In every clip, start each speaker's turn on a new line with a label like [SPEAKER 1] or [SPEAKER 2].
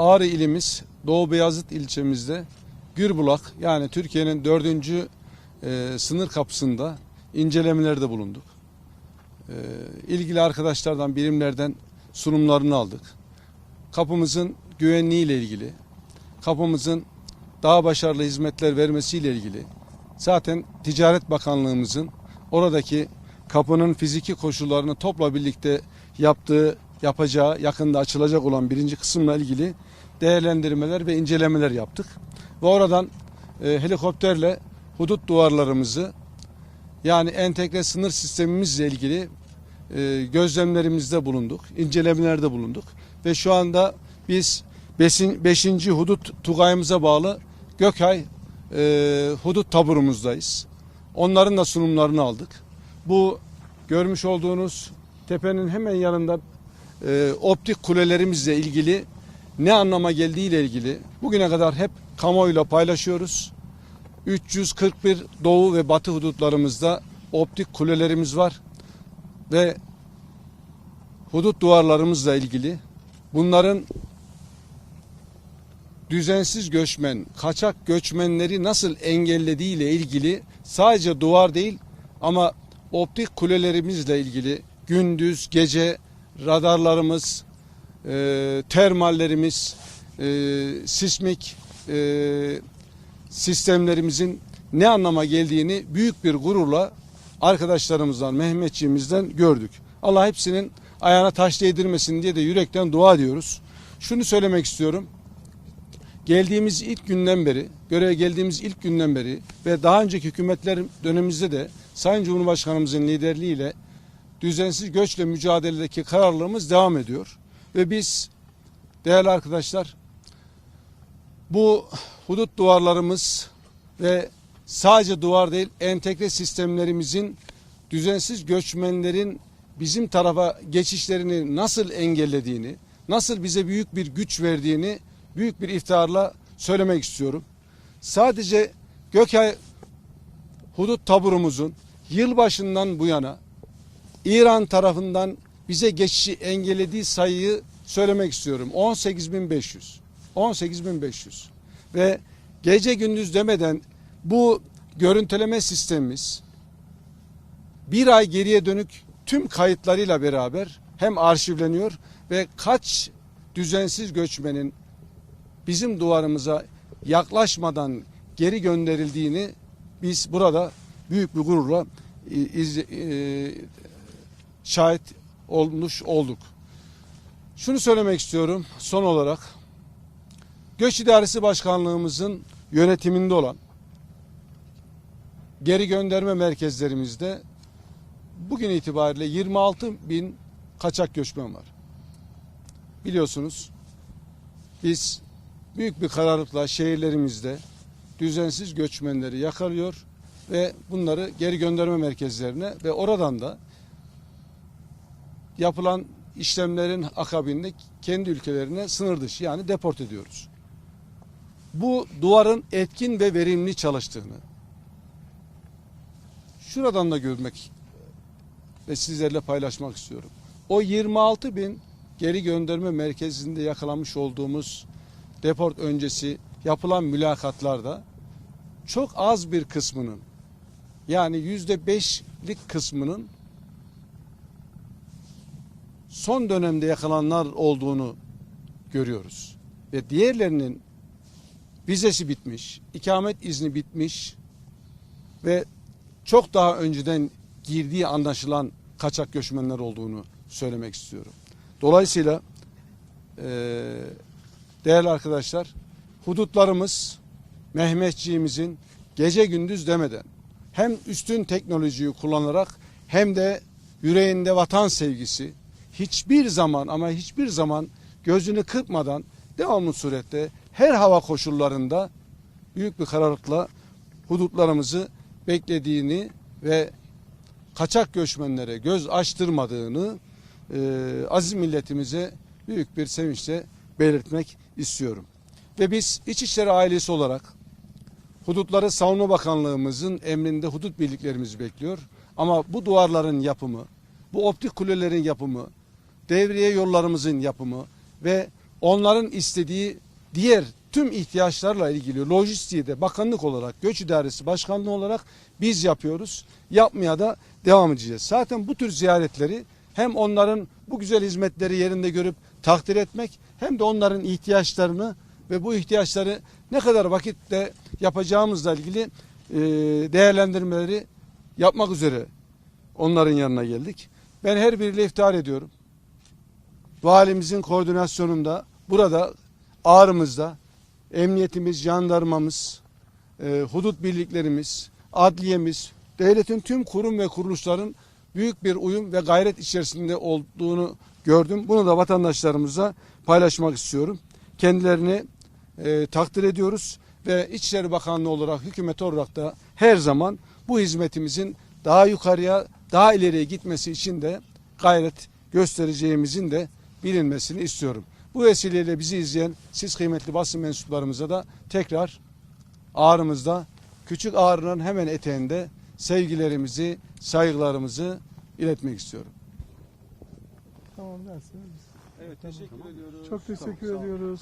[SPEAKER 1] Ağrı ilimiz Doğu Beyazıt ilçemizde Gürbulak yani Türkiye'nin dördüncü e, sınır kapısında incelemelerde bulunduk. E, ilgili arkadaşlardan, birimlerden sunumlarını aldık. Kapımızın güvenliği ile ilgili, kapımızın daha başarılı hizmetler vermesiyle ilgili zaten Ticaret Bakanlığımızın oradaki kapının fiziki koşullarını topla birlikte yaptığı, yapacağı, yakında açılacak olan birinci kısımla ilgili değerlendirmeler ve incelemeler yaptık. Ve oradan e, helikopterle hudut duvarlarımızı yani entegre sınır sistemimizle ilgili e, gözlemlerimizde bulunduk, incelemelerde bulunduk ve şu anda biz 5. hudut tugayımıza bağlı Gökay e, hudut taburumuzdayız. Onların da sunumlarını aldık. Bu görmüş olduğunuz tepenin hemen yanında e, optik kulelerimizle ilgili ne anlama geldiği ile ilgili bugüne kadar hep kamuoyuyla paylaşıyoruz. 341 doğu ve batı hudutlarımızda optik kulelerimiz var ve hudut duvarlarımızla ilgili bunların düzensiz göçmen, kaçak göçmenleri nasıl engellediği ile ilgili sadece duvar değil ama optik kulelerimizle ilgili gündüz, gece radarlarımız, e, termallerimiz, e, sismik e, sistemlerimizin ne anlama geldiğini büyük bir gururla arkadaşlarımızdan, Mehmetçiğimizden gördük. Allah hepsinin ayağına taş değdirmesin diye de yürekten dua ediyoruz. Şunu söylemek istiyorum. Geldiğimiz ilk günden beri, göreve geldiğimiz ilk günden beri ve daha önceki hükümetler dönemimizde de Sayın Cumhurbaşkanımızın liderliğiyle düzensiz göçle mücadeledeki kararlılığımız devam ediyor. Ve biz değerli arkadaşlar bu hudut duvarlarımız ve sadece duvar değil entegre sistemlerimizin düzensiz göçmenlerin bizim tarafa geçişlerini nasıl engellediğini, nasıl bize büyük bir güç verdiğini büyük bir iftiharla söylemek istiyorum. Sadece Gökay hudut taburumuzun yılbaşından bu yana İran tarafından bize geçişi engellediği sayıyı söylemek istiyorum. 18.500. 18.500. Ve gece gündüz demeden bu görüntüleme sistemimiz bir ay geriye dönük tüm kayıtlarıyla beraber hem arşivleniyor ve kaç düzensiz göçmenin bizim duvarımıza yaklaşmadan geri gönderildiğini biz burada büyük bir gururla e, iz, e, şahit olmuş olduk. Şunu söylemek istiyorum son olarak. Göç İdaresi Başkanlığımızın yönetiminde olan geri gönderme merkezlerimizde bugün itibariyle 26 bin kaçak göçmen var. Biliyorsunuz biz büyük bir kararlılıkla şehirlerimizde düzensiz göçmenleri yakalıyor ve bunları geri gönderme merkezlerine ve oradan da yapılan işlemlerin akabinde kendi ülkelerine sınır dışı yani deport ediyoruz. Bu duvarın etkin ve verimli çalıştığını şuradan da görmek ve sizlerle paylaşmak istiyorum. O 26 bin geri gönderme merkezinde yakalanmış olduğumuz deport öncesi yapılan mülakatlarda çok az bir kısmının yani yüzde beşlik kısmının son dönemde yakalananlar olduğunu görüyoruz. Ve diğerlerinin vizesi bitmiş, ikamet izni bitmiş ve çok daha önceden girdiği anlaşılan kaçak göçmenler olduğunu söylemek istiyorum. Dolayısıyla e, değerli arkadaşlar hudutlarımız Mehmetçiğimizin gece gündüz demeden hem üstün teknolojiyi kullanarak hem de yüreğinde vatan sevgisi hiçbir zaman ama hiçbir zaman gözünü kırpmadan devamlı surette her hava koşullarında büyük bir kararlılıkla hudutlarımızı beklediğini ve kaçak göçmenlere göz açtırmadığını e, aziz milletimize büyük bir sevinçle belirtmek istiyorum. Ve biz İçişleri ailesi olarak Hudutları Savunma Bakanlığımızın emrinde hudut birliklerimizi bekliyor. Ama bu duvarların yapımı, bu optik kulelerin yapımı, devriye yollarımızın yapımı ve onların istediği diğer tüm ihtiyaçlarla ilgili lojistiği de bakanlık olarak, göç idaresi başkanlığı olarak biz yapıyoruz. Yapmaya da devam edeceğiz. Zaten bu tür ziyaretleri hem onların bu güzel hizmetleri yerinde görüp takdir etmek hem de onların ihtiyaçlarını ve bu ihtiyaçları ne kadar vakitte yapacağımızla ilgili e, değerlendirmeleri yapmak üzere onların yanına geldik. Ben her biriyle iftihar ediyorum. Valimizin koordinasyonunda burada ağrımızda emniyetimiz, jandarmamız, e, hudut birliklerimiz, adliyemiz, devletin tüm kurum ve kuruluşların büyük bir uyum ve gayret içerisinde olduğunu gördüm. Bunu da vatandaşlarımıza paylaşmak istiyorum. Kendilerini e, takdir ediyoruz ve İçişleri Bakanlığı olarak, hükümet olarak da her zaman bu hizmetimizin daha yukarıya, daha ileriye gitmesi için de gayret göstereceğimizin de bilinmesini istiyorum. Bu vesileyle bizi izleyen siz kıymetli basın mensuplarımıza da tekrar ağrımızda, küçük ağrının hemen eteğinde sevgilerimizi, saygılarımızı iletmek istiyorum.
[SPEAKER 2] Tamam dersiniz.
[SPEAKER 1] Evet teşekkür ediyoruz.
[SPEAKER 2] Çok teşekkür ediyoruz.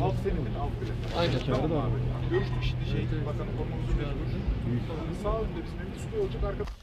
[SPEAKER 2] Alt senin, alt bile. Aynen. Tamam abi. Görüştük şimdi şey, bakalım konumuz görüştük. Sağ önde bizim evimiz üstü olacak arka.